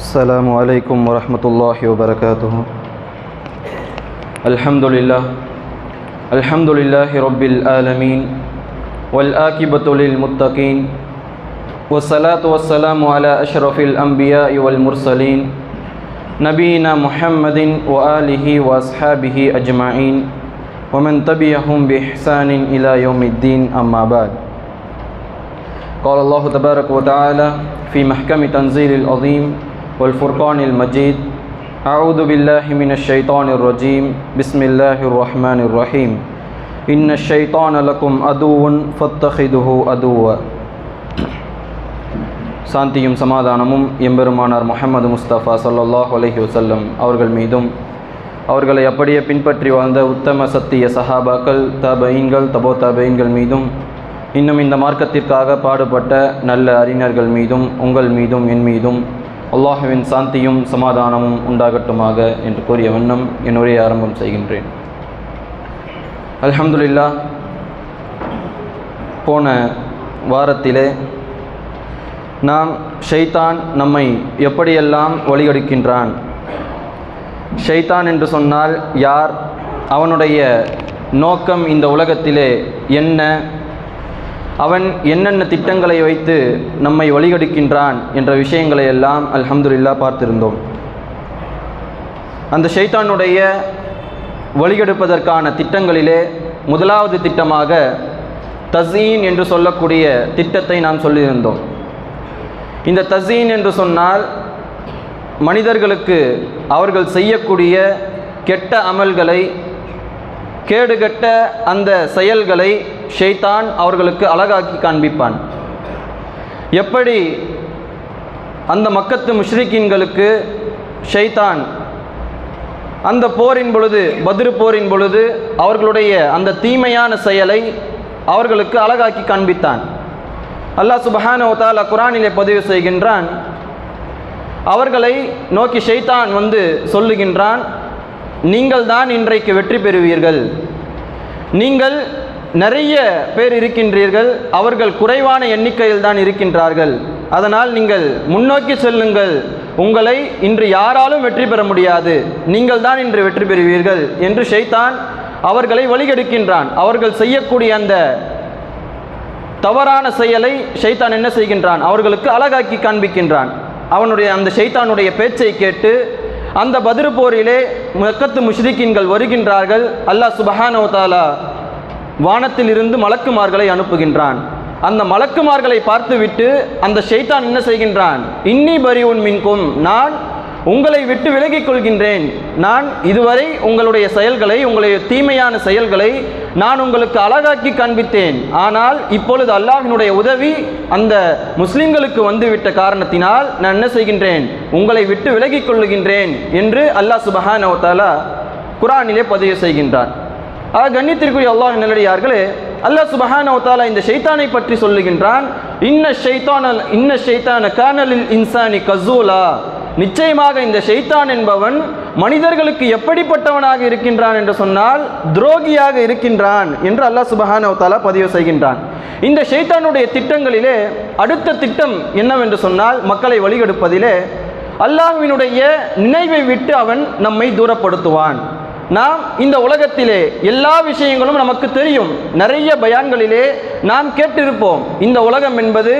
السلام عليكم ورحمة الله وبركاته. الحمد لله. الحمد لله رب العالمين. والآكبة للمتقين. والصلاة والسلام على أشرف الأنبياء والمرسلين. نبينا محمد وآله وأصحابه أجمعين. ومن تبعهم بإحسان إلى يوم الدين أما بعد. قال الله تبارك وتعالى في محكم تنزيل العظيم والفرقان المجيد أعوذ بالله من الشيطان الرجيم بسم الله الرحمن الرحيم إن الشيطان لكم عدو فاتخذه عدوا சாந்தியும் சமாதானமும் எம்பெருமானார் முஹம்மது முஸ்தபா ஸல்லல்லாஹு அலைஹி வஸல்லம் அவர்கள் மீதும் அவர்களை அப்படியே பின்பற்றி வாழ்ந்த உத்தம சத்திய சஹாபாக்கள் தபைன்கள் தபோ தபைன்கள் மீதும் இன்னும் இந்த மார்க்கத்திற்காக பாடுபட்ட நல்ல அறிஞர்கள் மீதும் உங்கள் மீதும் என் மீதும் அல்லாஹுவின் சாந்தியும் சமாதானமும் உண்டாகட்டுமாக என்று கூறிய வண்ணம் என்னுடைய ஆரம்பம் செய்கின்றேன். அலமதுல்லா போன வாரத்திலே நாம் ஷைத்தான் நம்மை எப்படியெல்லாம் வழிகெடுக்கின்றான்? ஷைத்தான் என்று சொன்னால் யார்? அவனுடைய நோக்கம் இந்த உலகத்திலே என்ன? அவன் என்னென்ன திட்டங்களை வைத்து நம்மை வழிகெடுக்கின்றான் என்ற விஷயங்களை எல்லாம் அல்ஹம்துல்லா பார்த்திருந்தோம். அந்த ஷைத்தானுடைய வழிகெடுப்பதற்கான திட்டங்களிலே முதலாவது திட்டமாக தசீன் என்று சொல்லக்கூடிய திட்டத்தை நாம் சொல்லியிருந்தோம். இந்த தசீன் என்று சொன்னால் மனிதர்களுக்கு அவர்கள் செய்யக்கூடிய கெட்ட அமல்களை கேடுகட்ட அந்த செயல்களை ஷெய்தான் அவர்களுக்கு அழகாக்கி காண்பிப்பான். எப்படி அந்த மக்கத்து முஷ்ரிக்கின்களுக்கு ஷெய்தான் அந்த போரின் பொழுது பதிரு போரின் பொழுது அவர்களுடைய அந்த தீமையான செயலை அவர்களுக்கு அழகாக்கி காண்பித்தான். அல்லாஹ் சுபஹான தாலா குரானிலே பதிவு செய்கின்றான். அவர்களை நோக்கி ஷைத்தான் வந்து சொல்லுகின்றான் நீங்கள் தான் இன்றைக்கு வெற்றி பெறுவீர்கள். நீங்கள் நிறைய பேர் இருக்கின்றீர்கள். அவர்கள் குறைவான எண்ணிக்கையில் தான் இருக்கின்றார்கள். அதனால் நீங்கள் முன்னோக்கி செல்லுங்கள். உங்களை இன்று யாராலும் வெற்றி பெற முடியாது. நீங்கள் தான் இன்று வெற்றி பெறுவீர்கள் என்று ஷைத்தான் அவர்களை வழிகெடுக்கின்றான். அவர்கள் செய்யக்கூடிய அந்த தவறான செயலை ஷைத்தான் என்ன செய்கின்றான்? அவர்களுக்கு அழகாக்கி காண்பிக்கின்றான். அவனுடைய அந்த ஷைத்தானுடைய பேச்சை கேட்டு அந்த பதிரு போரிலே மக்கத்து முஷ்ரிக்கின்கள் வருகின்றார்கள். அல்லாஹ் சுபஹானோ தாலா வானத்திலிருந்து மலக்குமார்களை அனுப்புகின்றான். அந்த மலக்குமார்களை பார்த்துவிட்டு அந்த ஷைத்தான் என்ன செய்கின்றான்? இன்னி பரி உன் மின்கும் நான் உங்களை விட்டு விலகிக் கொள்கின்றேன். நான் இதுவரை உங்களுடைய செயல்களை உங்களுடைய தீமையான செயல்களை நான் உங்களுக்கு அழகாக்கி காண்பித்தேன். ஆனால் இப்பொழுது அல்லாஹினுடைய உதவி அந்த முஸ்லிம்களுக்கு வந்துவிட்ட காரணத்தினால் நான் என்ன செய்கின்றேன்? உங்களை விட்டு விலகிக் கொள்ளுகின்றேன் என்று அல்லாஹ் சுபஹானவத்தாலா குரானிலே பதிவு செய்கின்றான். ஆக கண்ணியத்திற்குரிய அல்லாஹ் நல்லடியார்களே அல்லாஹ் சுபஹானவத்தாலா இந்த ஷைத்தானை பற்றி சொல்லுகின்றான் இன்ன ஷைத்தான இன்ன ஷைத்தான கானலில் இன்சானி கசூலா. நிச்சயமாக இந்த ஷெய்தான் என்பவன் மனிதர்களுக்கு எப்படிப்பட்டவனாக இருக்கின்றான் என்று சொன்னால் துரோகியாக இருக்கின்றான் என்று அல்லாஹ் சுபஹானவத்தாலா பதிவு செய்கின்றான். இந்த ஷெய்தானுடைய திட்டங்களிலே அடுத்த திட்டம் என்னவென்று சொன்னால் மக்களை வழிகெடுப்பதிலே அல்லாஹ்வினுடைய நினைவை விட்டு அவன் நம்மை தூரப்படுத்துவான். நாம் இந்த உலகத்திலே எல்லா விஷயங்களும் நமக்கு தெரியும். நிறைய பயான்களிலே நாம் கேட்டிருப்போம். இந்த உலகம் என்பது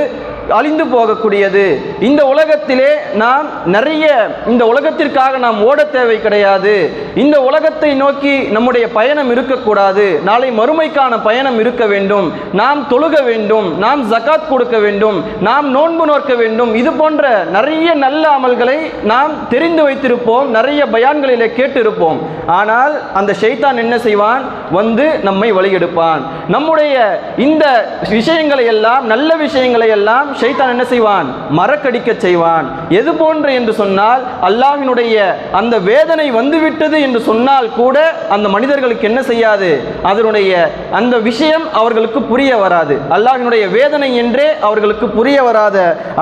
அழிந்து போகக்கூடியது. இந்த உலகத்திலே நாம் நிறைய இந்த உலகத்திற்காக நாம் ஓட தேவை கிடையாது. இந்த உலகத்தை நோக்கி நம்முடைய பயணம் இருக்கக்கூடாது. நாளை மறுமைக்கான பயணம் இருக்க வேண்டும். நாம் தொழுக வேண்டும். நாம் ஜகாத் கொடுக்க வேண்டும். நாம் நோன்பு நோக்க வேண்டும். இது போன்ற நிறைய நல்ல அமல்களை நாம் தெரிந்து வைத்திருப்போம். நிறைய பயான்களிலே கேட்டிருப்போம். ஆனால் அந்த ஷைத்தான் என்ன செய்வான்? வந்து நம்மை வழியெடுப்பான். நம்முடைய இந்த விஷயங்களை எல்லாம் நல்ல விஷயங்களை எல்லாம் ஷைத்தான் என்ன செய்வான்? மறக்கடிக்க செய்வான். எது போன்று என்று சொன்னால் அல்லாஹினுடைய அந்த வேதனை வந்துவிட்டது என்று சொன்னால் கூட அந்த மனிதர்களுக்கு என்ன செய்யாது? அதனுடைய அந்த விஷயம் அவர்களுக்கு புரிய வராது. அல்லாஹினுடைய வேதனை என்றே அவர்களுக்கு புரிய வராத.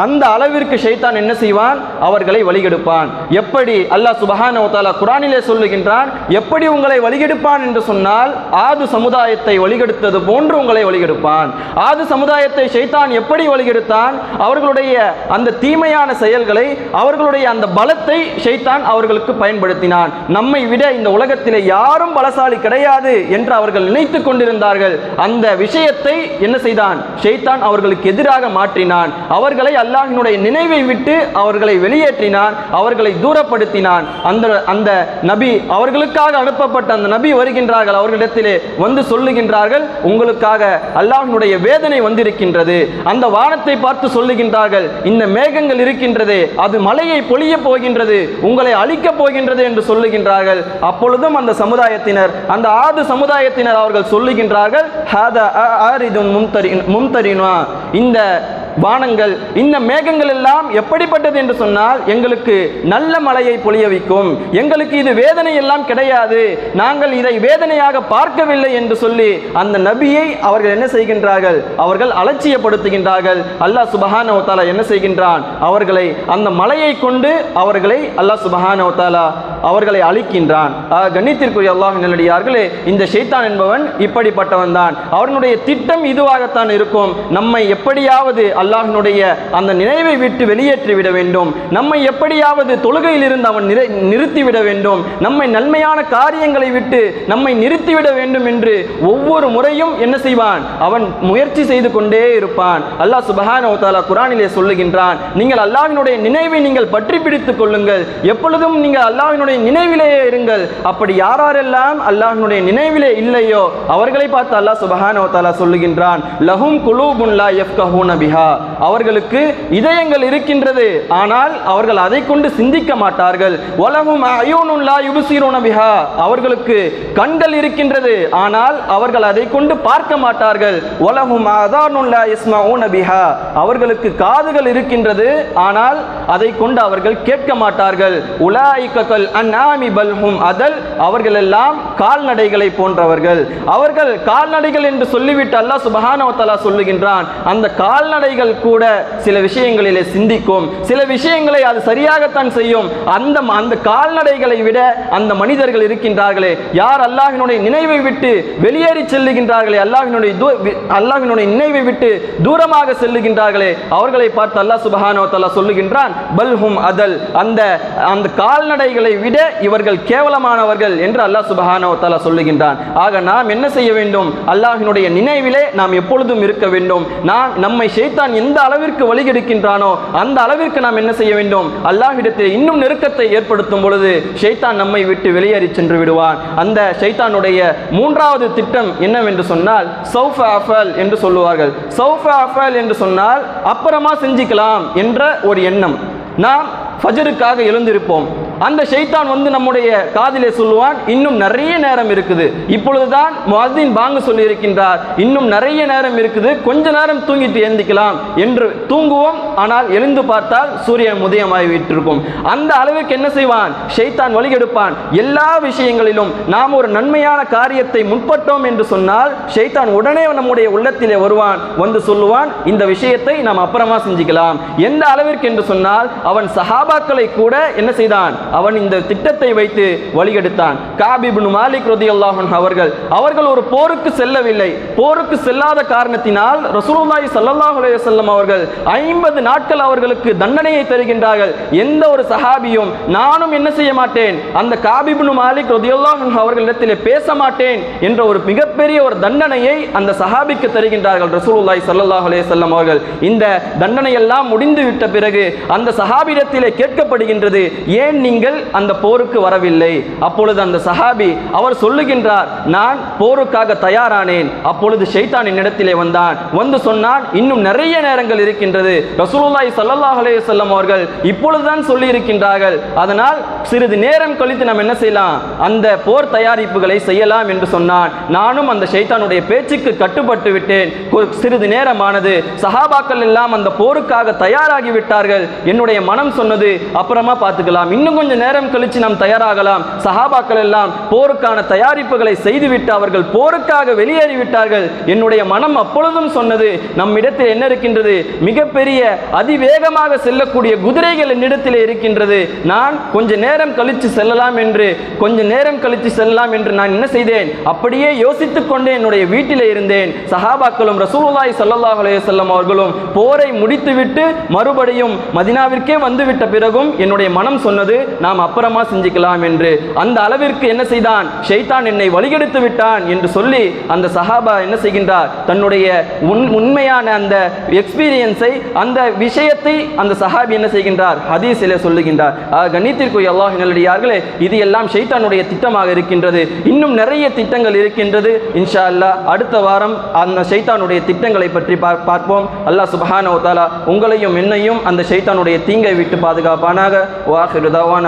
அந்த அளவிற்கு ஷைத்தான் என்ன செய்வான்? அவர்களை வழிகெடுப்பான். எப்படி அல்லாஹ் சுபஹானவத்தாலா குரானிலே சொல்லுகின்றான்? எப்படி உங்களை வழிகெடுப்பான் என்று சொன்னால் ஆது சமுதாயத்தை வழிகெடுத்தது போன்று உங்களை வழிகெடுப்பான். ஆது சமுதாயத்தை ஷைத்தான் எப்படி வழிகெடுத்தான்? அவர்களுடைய அந்த தீமையான செயல்களை அவர்களுடைய அந்த பலத்தை ஷைத்தான் அவர்களுக்கு பயன்படுத்தினான். நம்மை விட இந்த உலகத்திலே யாரும் பலசாலி கிடையாது என்று அவர்கள் நினைத்துக் கொண்டிருந்தார்கள். அந்த விஷயத்தை என்ன செய்தான்? ஷெய்தான் அவர்களுக்கு எதிராக மாற்றினான். அவர்களை அல்லாஹினுடைய நினைவை விட்டு அவர்களை வெளியேற்றினான். அவர்களை தூரப்படுத்தினான். அந்த அந்த நபி அவர்களுக்காக அனுப்பப்பட்ட அந்த நபி வருகின்றார்கள். அவர்களிடத்திலே வந்து சொல்லுகின்றார்கள் உங்களுக்காக அல்லாஹினுடைய வேதனை வந்திருக்கின்றது. அந்த வானத்தை பார்த்து சொல்லுகின்றார்கள் இந்த மேகங்கள் இருக்கின்றதே அது மலையை பொழிய போகின்றது உங்களை அழிக்கப் போகின்றது என்று சொல்லுகின்றார்கள். அப்பொழுதும் அந்த சமுதாயத்தினர் அந்த ஆது சமுதாயத்தினர் அவர்கள் சொல்லுகின்றார்கள் "ஹாதா ஆரிதும் மும்தரி மும்தரினா. இந்த வானங்கள் இந்த மேகங்கள் எல்லாம் எப்படிப்பட்டது என்று சொன்னால் எங்களுக்கு நல்ல மழையை பொழிய வைக்கும். எங்களுக்கு இது வேதனை எல்லாம் கிடையாது. நாங்கள் இதை வேதனையாக பார்க்கவில்லை என்று சொல்லி அந்த நபியை அவர்கள் என்ன செய்கின்றார்கள்? அவர்கள் அலட்சியப்படுத்துகின்றார்கள். அல்லாஹ் சுபஹானவத்தாலா என்ன செய்கின்றான்? அவர்களை அந்த மலையை கொண்டு அவர்களை அல்லாஹ் சுபஹானவத்தாலா அவர்களை அழிக்கின்றான். கண்ணித்திற்குரிய அல்லாஹ் நல்லடியார்களே இந்த ஷைத்தான் என்பவன் இப்படிப்பட்டவன் தான். அவனுடைய திட்டம் இதுவாகத்தான் இருக்கும். நம்மை எப்படியாவது அல்லாஹினுடைய அந்த நினைவை விட்டு வெளியேற்றி விட வேண்டும். நம்மை எப்படியாவது தொழுகையில் இருந்து அவன் நிறை நிறுத்திவிட வேண்டும். நம்மை நன்மையான காரியங்களை விட்டு நம்மை நிறுத்திவிட வேண்டும் என்று ஒவ்வொரு முறையும் என்ன செய்வான்? அவன் முயற்சி செய்து கொண்டே இருப்பான். அல்லாஹ் சுபஹானஹு குரானிலே சொல்லுகின்றான் நீங்கள் அல்லாஹினுடைய நினைவை நீங்கள் பற்றி பிடித்துக் கொள்ளுங்கள். எப்பொழுதும் நீங்கள் அல்லாஹினுடைய அல்லாஹனுடைய நினைவிலேயே இருங்கள். அப்படி யாரெல்லாம் அல்லாஹனுடைய நினைவிலே இல்லையோ அவர்களை பார்த்து அல்லாஹ் சுபஹானவத்தாலா சொல்லுகின்றான் லஹும் குலூபுல்லா எஃப்கஹூன பிஹா. அவர்களுக்கு இதயங்கள் இருக்கின்றது ஆனால் அவர்கள் அதை கொண்டு சிந்திக்க மாட்டார்கள். வலஹும் அயோனுல்லா யுபுசீரோன பிஹா. அவர்களுக்கு கண்கள் இருக்கின்றது ஆனால் அவர்கள் அதை கொண்டு பார்க்க மாட்டார்கள். வலஹும் அதானுல்லா இஸ்மா யஸ்மஊன பிஹா. அவர்களுக்கு காதுகள் இருக்கின்றது ஆனால் அதை கொண்டு அவர்கள் கேட்க மாட்டார்கள். உலாயிக்கல் அந்நாமி பல்ஹும் அதல் அவர்கள் எல்லாம் கால்நடைகளை போன்றவர்கள். அவர்கள் கால்நடைகள் என்று சொல்லிவிட்டு அல்லாஹ் சுபஹானவத்தலா சொல்லுகின்றான் அந்த கால்நடைகள் கூட சில விஷயங்களிலே சிந்திக்கும். சில விஷயங்களை அது சரியாகத்தான் செய்யும். அந்த அந்த கால்நடைகளை விட அந்த மனிதர்கள் இருக்கின்றார்களே. யார் அல்லாஹினுடைய நினைவை விட்டு வெளியேறி செல்லுகின்றார்களே அல்லாஹினுடைய அல்லாஹினுடைய நினைவை விட்டு தூரமாக செல்லுகின்றார்களே அவர்களை பார்த்து அல்லாஹ் சுபஹானவத்தலா சொல்லுகின்றான் பல்ஹும் அதல் அந்த அந்த கால்நடைகளை விட இவர்கள் கேவலமானவர்கள் என்று அல்லாஹ் சுபஹானஹு சொல்லுகின்றான். ஆக நாம் என்ன செய்ய வேண்டும்? அல்லாஹினுடைய நினைவிலே நாம் எப்பொழுதும் இருக்க வேண்டும். நான் நம்மை ஷைத்தான் எந்த அளவிற்கு வழிகெடுக்கின்றானோ அந்த அளவிற்கு நாம் என்ன செய்ய வேண்டும்? அல்லாஹிடத்தில் இன்னும் நெருக்கத்தை ஏற்படுத்தும் பொழுது ஷைத்தான் நம்மை விட்டு வெளியேறி சென்று விடுவான். அந்த ஷைத்தானுடைய மூன்றாவது திட்டம் என்னவென்று சொன்னால் சௌஃப அஃபல் என்று சொல்லுவார்கள். சௌஃப அஃபல் என்று சொன்னால் அப்புறமா செஞ்சுக்கலாம் என்ற ஒரு எண்ணம். நாம் ஃபஜருக்காக எழுந்திருப்போம். அந்த ஷைத்தான் வந்து நம்முடைய காதிலே சொல்லுவான் இன்னும் நிறைய நேரம் இருக்குது. இப்பொழுதுதான் முஅத்தின் பாங்கு சொல்லி இருக்கின்றார் இன்னும் நிறைய நேரம் இருக்குது. கொஞ்ச நேரம் தூங்கிட்டு எழுந்திக்கலாம் என்று தூங்குவோம். ஆனால் எழுந்து பார்த்தால் சூரியன் உதயமாகி விட்டிருக்கும். அந்த அளவுக்கு என்ன செய்வான்? ஷைத்தான் வழிகெடுப்பான் எல்லா விஷயங்களிலும் நாம் ஒரு நன்மையான காரியத்தை முற்பட்டோம் என்று சொன்னால் ஷைத்தான் உடனே நம்முடைய உள்ளத்திலே வருவான். வந்து சொல்லுவான் இந்த விஷயத்தை நாம் அப்புறமா செஞ்சுக்கலாம். எந்த அளவிற்கு என்று சொன்னால் அவன் சஹாபாக்களை கூட என்ன செய்தான்? அவன் இந்த திட்டத்தை வைத்து வழிகெடுத்தான். காபிபின் மாலிக் ரதி அல்லாஹன் அவர்கள் அவர்கள் ஒரு போருக்கு செல்லவில்லை. போருக்கு செல்லாத காரணத்தினால் ரசூலுல்லாய் ஸல்லல்லாஹு அலைஹி அவர்கள் ஐம்பது நாட்கள் அவர்களுக்கு தண்டனையை தருகின்றார்கள். எந்த ஒரு சஹாபியும் நானும் என்ன செய்ய மாட்டேன்? அந்த காபிபின் மாலிக் ரதியல்லாஹு அன்ஹு அவர்களிடத்திலே பேச மாட்டேன் என்ற ஒரு மிகப்பெரிய ஒரு தண்டனையை அந்த சஹாபிக்கு தருகின்றார்கள் ரசூலுல்லாய் ஸல்லல்லாஹு அலைஹி அவர்கள். இந்த தண்டனை எல்லாம் முடிந்து விட்ட பிறகு அந்த சஹாபிடத்திலே கேட்கப்படுகின்றது ஏன் நீங்கள் அந்த போருக்கு வரவில்லை. அப்பொழுது அந்த சஹாபி அவர் சொல்லுகின்றார் நான் போருக்காக தயாரானேன். அப்பொழுது ஷைத்தான் என்னிடத்திலே வந்தான். வந்து சொன்னான் இன்னும் நிறைய நேரங்கள் இருக்கின்றது. ரசூலுல்லாய் சல்லாஹ் அலைஹி அவர்கள் இப்பொழுதுதான் சொல்லி இருக்கின்றார்கள் அதனால் சிறிது நேரம் கழித்து நாம் என்ன செய்யலாம்? அந்த போர் தயாரிப்புகளை செய்யலாம் என்று சொன்னான். நானும் அந்த ஷைத்தானுடைய பேச்சுக்கு கட்டுப்பட்டு விட்டேன். சிறிது நேரமானது. சஹாபாக்கள் எல்லாம் அந்த போருக்காக தயாராகி விட்டார்கள். என்னுடைய மனம் சொன்னது அப்புறமா பார்த்துக்கலாம். இன்னும் கொஞ்சம் கொஞ்ச நேரம் கழித்து நாம் தயாராகலாம். சஹாபாக்கள் எல்லாம் போருக்கான தயாரிப்புகளை செய்துவிட்டு அவர்கள் போருக்காக வெளியேறிவிட்டார்கள். என்னுடைய மனம் அப்பொழுதும் சொன்னது நம்மிடத்தில் என்ன இருக்கின்றது? மிகப்பெரிய அதிவேகமாக செல்லக்கூடிய குதிரைகள் என்னிடத்தில் இருக்கின்றது. நான் கொஞ்ச நேரம் கழித்து செல்லலாம் என்று கொஞ்ச நேரம் கழித்து செல்லலாம் என்று நான் என்ன செய்தேன்? அப்படியே யோசித்துக் கொண்டே என்னுடைய வீட்டில் இருந்தேன். சஹாபாக்களும் ரசூலாய் சல்லாஹ் அலைஹி அவர்களும் போரை முடித்துவிட்டு மறுபடியும் மதினாவிற்கே வந்துவிட்ட பிறகும் என்னுடைய மனம் சொன்னது நாம் அப்புறமா செஞ்சுக்கலாம் என்று அந்த அளவிற்கு என்ன செய்தான்? ஷைத்தான் என்னை வழிகெடுத்து விட்டான் என்று சொல்லி அந்த சஹாபா என்ன செய்கின்றார்? தன்னுடைய உண் உண்மையான அந்த எக்ஸ்பீரியன்ஸை அந்த விஷயத்தை அந்த சஹாபி என்ன செய்கின்றார்? ஹதீஸிலே சொல்லுகின்றார். ஆக, கண்ணியத்திற்குரிய அல்லாஹ் நல்லடியார்களே இது எல்லாம் ஷைத்தானுடைய திட்டமாக இருக்கின்றது. இன்னும் நிறைய திட்டங்கள் இருக்கின்றது. இன்ஷா அல்லாஹ் அடுத்த வாரம் அந்த ஷைத்தானுடைய திட்டங்களை பற்றி பார்ப்போம். அல்லாஹ் சுப்ஹானஹு வ உங்களையும் என்னையும் அந்த ஷைத்தானுடைய தீங்கை விட்டு பாதுகாப்பானாக. வாஹிருதாவான